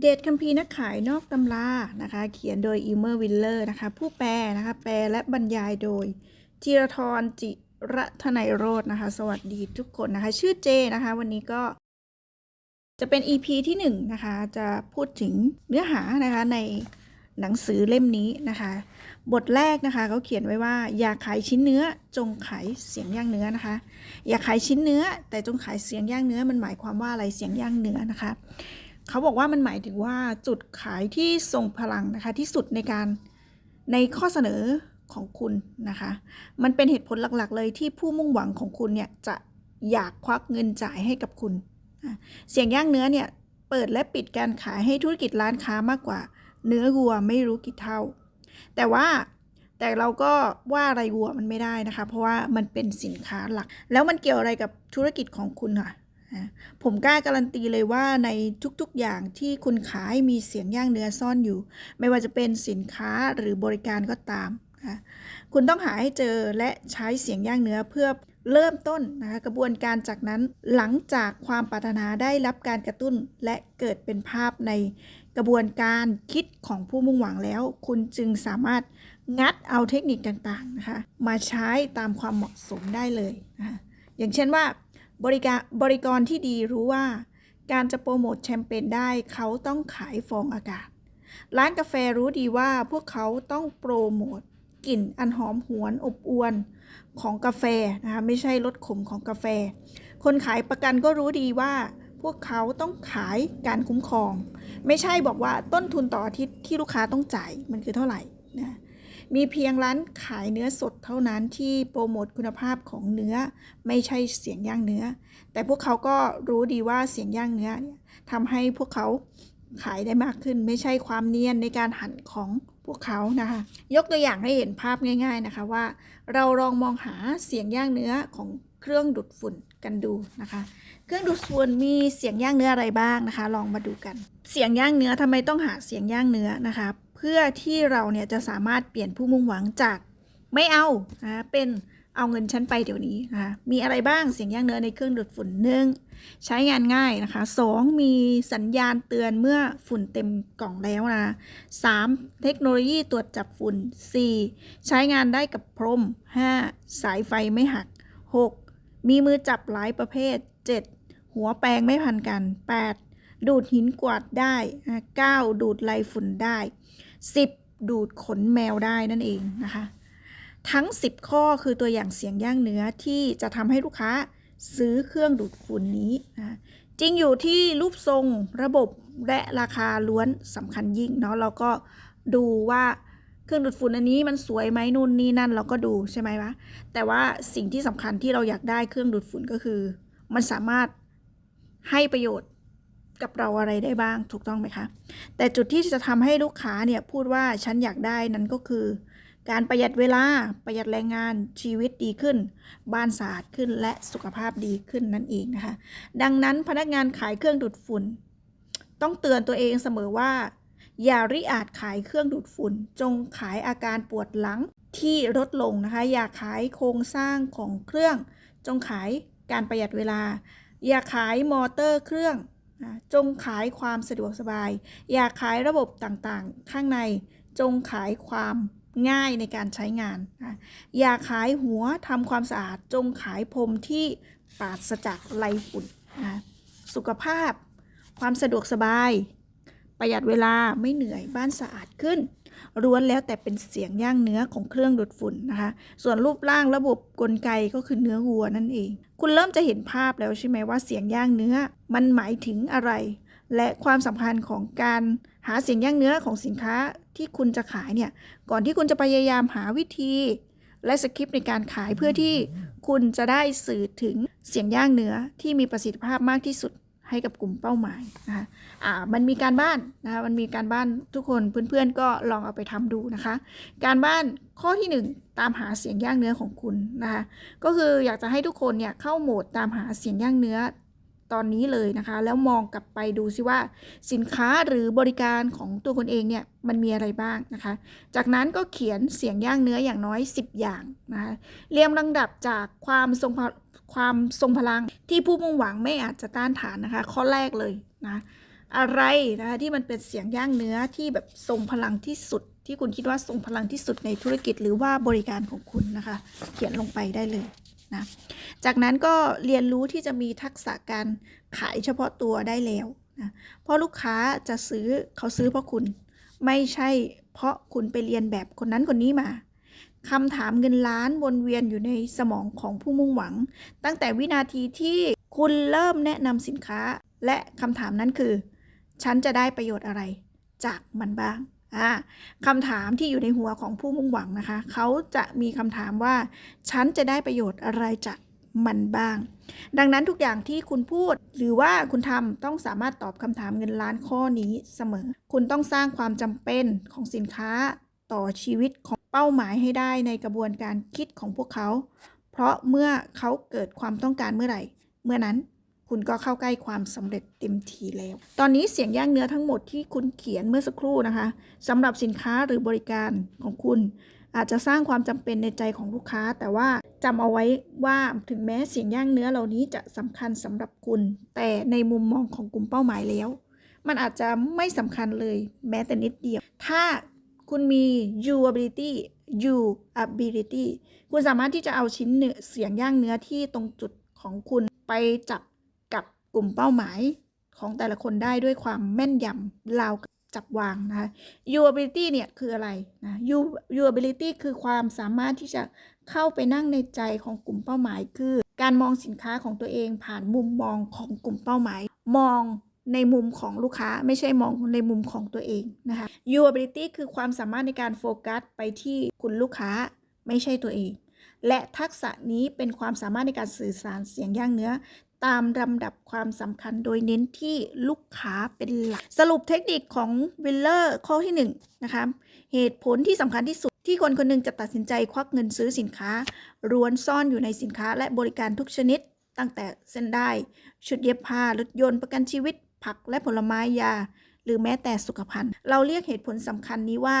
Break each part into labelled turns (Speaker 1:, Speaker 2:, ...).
Speaker 1: เดชคัมภีร์นักขายนอกตำรานะคะ เขียนโดยอิมเมอร์วิลเลอร์นะคะ ผู้แปลนะคะ แปลและบรรยายโดย จิรทรจิระทนายโรจนะคะ สวัสดีทุกคนนะคะ ชื่อเจนะคะ วันนี้ก็จะเป็น EP ที่หนึ่งนะคะ จะพูดถึงเนื้อหานะคะในหนังสือเล่มนี้นะคะ บทแรกนะคะเขาเขียนไว้ว่า อย่าขายชิ้นเนื้อจงขายเสียงย่างเนื้อนะคะ อย่าขายชิ้นเนื้อ แต่จงขายเสียงย่างเนื้อมันหมายความว่าอะไรเสียงย่างเนื้อนะคะ เขาบอกว่ามันหมายถึงว่าจุดขายที่ทรงพลังนะคะที่สุดในการในข้อเสนอของคุณนะคะ มันเป็นเหตุผลหลักๆ เลยที่ผู้มุ่งหวังของคุณเนี่ยจะอยากควักเงินจ่ายให้กับคุณ เสียงย่างเนื้อเนี่ยเปิดและปิดการขายให้ธุรกิจร้านค้ามากกว่า เนื้อวัวไม่รู้กี่เท่า แต่ว่าแต่เราก็ว่าอะไรวัวมันไม่ได้นะคะ เพราะว่ามันเป็นสินค้าหลัก แล้วมันเกี่ยวอะไรกับธุรกิจของคุณค่ะ ผมกล้าการันตีเลยว่าในทุกๆอย่างที่คุณขายมีเสียงย่างเนื้อซ่อนอยู่ ไม่ว่าจะเป็นสินค้าหรือบริการก็ตามนะคุณต้องหาให้เจอและใช้เสียงย่างเนื้อเพื่อเริ่มต้นนะคะกระบวนการจากนั้นหลังจากความปรารถนาได้รับการกระตุ้นและเกิดเป็นภาพในกระบวนการคิดของผู้มุ่งหวังแล้ว คุณจึงสามารถงัดเอาเทคนิคต่างๆนะคะมาใช้ตามความเหมาะสมได้เลยนะคะอย่างเช่นว่า บริการบริกรที่ดีรู้ว่า การจะโปรโมทแชมเปญได้เขาต้องขายฟองอากาศ ร้านกาแฟรู้ดีว่าพวกเขาต้องโปรโมทกลิ่นอันหอมหวนอบอวนของกาแฟนะคะไม่ใช่รสขมของกาแฟ คนขายประกันก็รู้ดีว่า พวกเขาต้องขายการคุ้มครอง ไม่ใช่บอกว่าต้นทุนต่ออาทิตย์ที่ลูกค้าต้องจ่ายมันคือเท่าไหร่นะ มีเพียงร้านขายเนื้อสดเท่านั้นที่โปรโมทคุณภาพของเนื้อไม่ใช่เสียงย่างเนื้อ แต่พวกเขาก็รู้ดีว่าเสียงย่างเนื้อเนี่ยทำให้พวกเขาขายได้มากขึ้น ไม่ใช่ความเนียนในการหั่นของพวกเขานะคะ ยกตัวอย่างให้เห็นภาพง่าย ๆนะคะว่า เราลองมองหาเสียงย่างเนื้อของเครื่องดูดฝุ่นกันดูนะคะ เครื่องดูดฝุ่นมีเสียงย่างเนื้ออะไรบ้างนะคะ ลองมาดูกัน เสียงย่างเนื้อทำไมต้องหาเสียงย่างเนื้อนะคะ เพื่อที่เราเนี่ยจะสามารถเปลี่ยนผู้มุ่งหวังจากไม่เอานะเป็นเอาเงินฉันไปเดี๋ยวนี้นะคะมีอะไรบ้างเสียงย่างเนื้อในเครื่องดูดฝุ่นหนึ่งใช้งานง่ายนะคะสองมีสัญญาณเตือนเมื่อฝุ่นเต็มกล่องแล้วนะสามเทคโนโลยีตรวจจับฝุ่นสี่ใช้งานได้กับพรมห้าสายไฟไม่หักหกมีมือจับหลายประเภทเจ็ดหัวแปรงไม่พันกันแปดดูดหินกวาดได้อะเก้าดูดไรฝุ่นได้ สิบดูดขนแมวได้นั่นเองนะคะ ทั้ง 10 ข้อคือตัวอย่างเสียงย่างเนื้อที่จะทำให้ลูกค้าซื้อเครื่องดูดฝุ่นนี้นะจริงอยู่ที่รูปทรงระบบและราคาล้วนสำคัญยิ่งเนาะเราก็ดูว่าเครื่องดูดฝุ่นอันนี้มันสวยไหมนู่นนี่นั่นเราก็ดูใช่ไหมวะแต่ว่าสิ่งที่สำคัญที่เราอยากได้เครื่องดูดฝุ่นก็คือ มันสามารถให้ประโยชน์ กับเราอะไรได้บ้างถูกต้องไหมคะ แต่จุดที่จะทำให้ลูกค้าเนี่ยพูดว่าฉันอยากได้นั้นก็คือ การประหยัดเวลาประหยัดแรงงานชีวิตดีขึ้น บ้านสะอาดขึ้นและสุขภาพดีขึ้นนั่นเองนะคะ ดังนั้นพนักงานขายเครื่องดูดฝุ่น ต้องเตือนตัวเองเสมอว่า อย่าริอาจขายเครื่องดูดฝุ่น จงขายอาการปวดหลังที่ลดลงนะคะ อย่าขายโครงสร้างของเครื่อง จงขายการประหยัดเวลา อย่าขายมอเตอร์เครื่อง จงขายความสะดวกสบาย อย่าขายระบบต่างๆ ข้างในจงขายความง่ายในการใช้งานนะอย่าขายหัวทำความสะอาด จงขายพรมที่ปราศจากไรฝุ่นนะสุขภาพ ความสะดวกสบาย ประหยัดเวลาไม่เหนื่อยบ้านสะอาดขึ้น ล้วนแล้วแต่เป็นเสียงย่างเนื้อของเครื่องดูดฝุ่นนะคะ ส่วนรูปร่างระบบกลไกก็คือเนื้อวัวนั่นเอง คุณเริ่มจะเห็นภาพแล้วใช่ไหมว่าเสียงย่างเนื้อมันหมายถึงอะไร และความสำคัญของการหาเสียงย่างเนื้อของสินค้าที่คุณจะขายเนี่ย ก่อนที่คุณจะพยายามหาวิธี และสคริปต์ในการขายเพื่อที่คุณจะได้สื่อถึงเสียงย่างเนื้อที่มีประสิทธิภาพมากที่สุด ให้กับกลุ่มเป้าหมายนะคะอ่ามันมีการบ้านนะคะมันมีการบ้านทุกคนเพื่อนๆก็ลองเอาไปทำดูนะคะ การบ้านข้อที่ 1 ตามหาเสียงย่างเนื้อของคุณนะคะก็คืออยากจะให้ทุกคนเนี่ยเข้าโหมดตามหาเสียงย่างเนื้อตอนนี้เลยนะคะ แล้วมองกลับไปดูซิว่าสินค้าหรือบริการของตัวคนเองเนี่ยมันมีอะไรบ้างนะคะ จากนั้นก็เขียนเสียงย่างเนื้ออย่างน้อย 10 อย่างนะคะเรียงลำดับจากความทรงพ ความทรงพลังที่ผู้มุ่งหวังไม่อาจจะต้านทานนะคะ ข้อแรกเลยนะอะไรนะคะที่มันเป็นเสียงย่างเนื้อที่แบบทรงพลังที่สุด ที่คุณคิดว่าทรงพลังที่สุดในธุรกิจหรือว่าบริการของคุณนะคะ เขียนลงไปได้เลยนะจากนั้นก็เรียนรู้ที่จะมีทักษะการขายเฉพาะตัวได้แล้วนะเพราะลูกค้าจะซื้อเขาซื้อเพราะคุณ ไม่ใช่เพราะคุณไปเรียนแบบคนนั้นคนนี้มา คำถามเงินล้านวนเวียนอยู่ในสมองของผู้มุ่งหวัง ตั้งแต่วินาทีที่คุณเริ่มแนะนำสินค้า และคำถามนั้นคือ ฉันจะได้ประโยชน์อะไร จากมันบ้างอ่าคำถามที่อยู่ในหัวของผู้มุ่งหวังนะคะ เขาจะมีคำถามว่า ฉันจะได้ประโยชน์อะไรจากมันบ้าง ดังนั้นทุกอย่างที่คุณพูด หรือว่าคุณทำต้องสามารถตอบคำถามเงินล้านข้อนี้เสมอ คุณต้องสร้างความจำเป็นของสินค้าต่อชีวิตของ เป้าหมายให้ได้ในกระบวนการคิดของพวกเขา เพราะเมื่อเขาเกิดความต้องการเมื่อไหร่ เมื่อนั้นคุณก็เข้าใกล้ความสำเร็จเต็มทีแล้ว ตอนนี้เสียงย่างเนื้อทั้งหมดที่คุณเขียนเมื่อสักครู่นะคะสำหรับสินค้าหรือบริการของคุณ อาจจะสร้างความจำเป็นในใจของลูกค้า แต่ว่าจำเอาไว้ว่าถึงแม้เสียงย่างเนื้อเหล่านี้จะสำคัญสำหรับคุณ แต่ในมุมมองของกลุ่มเป้าหมายแล้ว มันอาจจะไม่สำคัญเลยแม้แต่นิดเดียว ถ้า คุณมี you ability you ability คุณสามารถที่จะเอาชิ้นเนื้อเสียงย่างเนื้อที่ตรงจุดของคุณไปจับกับกลุ่มเป้าหมายของแต่ละคนได้ด้วยความแม่นยำราวจับวางนะคะ you ability เนี่ยคืออะไรนะ you you ability คือความสามารถที่จะเข้าไปนั่งในใจของกลุ่มเป้าหมาย คือ การมองสินค้าของตัวเองผ่านมุมมองของกลุ่มเป้าหมาย มอง ในมุมของลูกค้าไม่ใช่มองในมุมของตัวเองนะคะ you ability คือความสามารถในการโฟกัสไปที่คุณลูกค้าไม่ใช่ตัวเอง และทักษะนี้เป็นความสามารถในการสื่อสารเสียงย่างเนื้อ ตามลำดับความสำคัญโดยเน้นที่ลูกค้าเป็นหลัก สรุปเทคนิคของวิลเลอร์ข้อที่1นงนะคะเหตุผลที่สำคัญที่สุดที่คนคนหนึงจะตัดสินใจควักเงินซื้อสินค้าร้วนซ่อนอยู่ในสินค้าและบริการทุกชนิดตั้งแต่เส้นได้ ชุดเย็บผ้ารถยนต์ประกันชีวิต ผักและผลไม้ยา หรือแม้แต่สุขภัณฑ์ เราเรียกเหตุผลสำคัญนี้ว่า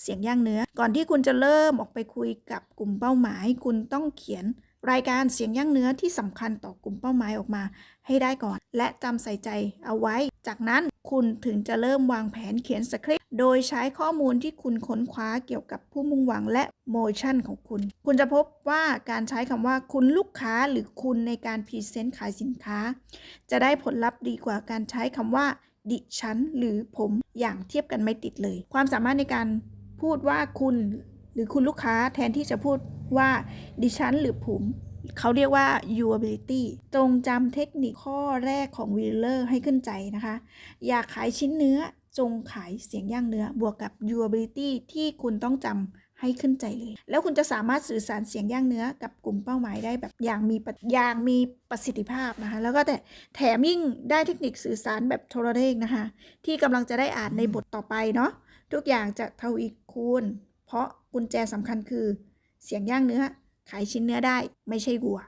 Speaker 1: เสียงย่างเนื้อ ก่อนที่คุณจะเริ่มออกไปคุยกับกลุ่มเป้าหมาย คุณต้องเขียน รายการเสียงย่างเนื้อที่สำคัญต่อกลุ่มเป้าหมายออกมา ให้ได้ก่อน และจำใส่ใจเอาไว้ จากนั้นคุณถึงจะเริ่มวางแผนเขียนสคริปต์โดยใช้ข้อมูลที่คุณค้นคว้าเกี่ยวกับผู้มุ่งหวังและโมชั่นของคุณ คุณจะพบว่าการใช้คำว่าคุณลูกค้าหรือคุณในการพรีเซนต์ขายสินค้า จะได้ผลลัพธ์ดีกว่าการใช้คำว่าดิฉันหรือผมอย่างเทียบกันไม่ติดเลย ความสามารถในการพูดว่าคุณ หรือคุณลูกค้าแทนที่จะพูดว่าดิฉันหรือผมเขาเรียกว่า you ability จงจำเทคนิคข้อแรกของวิลเลอร์ให้ขึ้นใจนะคะ อยากขายชิ้นเนื้อจงขายเสียงย่างเนื้อบวกกับ you ability ที่คุณต้องจำให้ขึ้นใจเลย แล้วคุณจะสามารถสื่อสารเสียงย่างเนื้อกับกลุ่มเป้าหมายได้แบบอย่างมีอย่างมีประสิทธิภาพนะคะ แล้วก็แต่แถมยิ่งได้เทคนิคสื่อสารแบบโทรเลขนะคะ ที่กำลังจะได้อ่านในบทต่อไปเนาะทุกอย่างจะเทวีกคูณ เพราะกุญแจสำคัญคือเสียงย่างเนื้อขายชิ้นเนื้อได้ไม่ใช่วัว